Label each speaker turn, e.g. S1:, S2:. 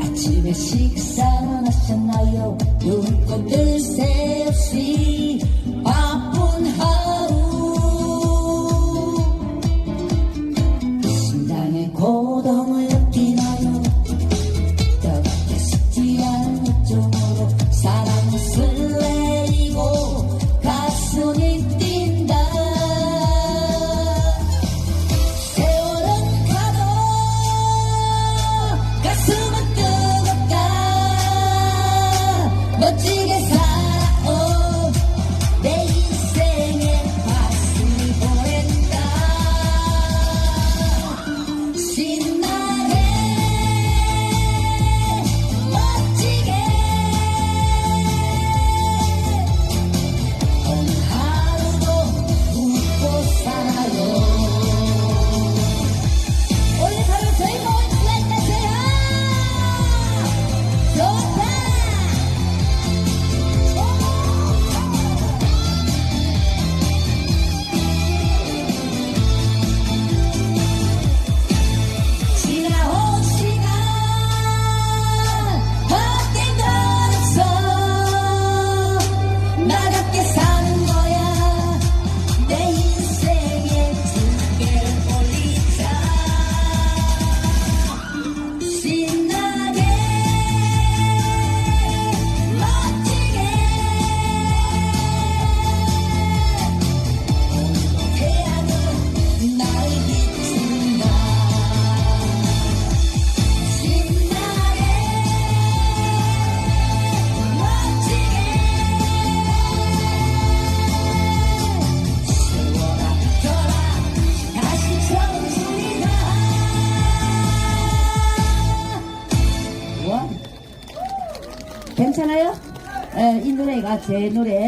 S1: 아침에 식사는 하셨나요? 눈꽃 뜰새 없이 괜찮아요? 에, 이 노래가 제 노래.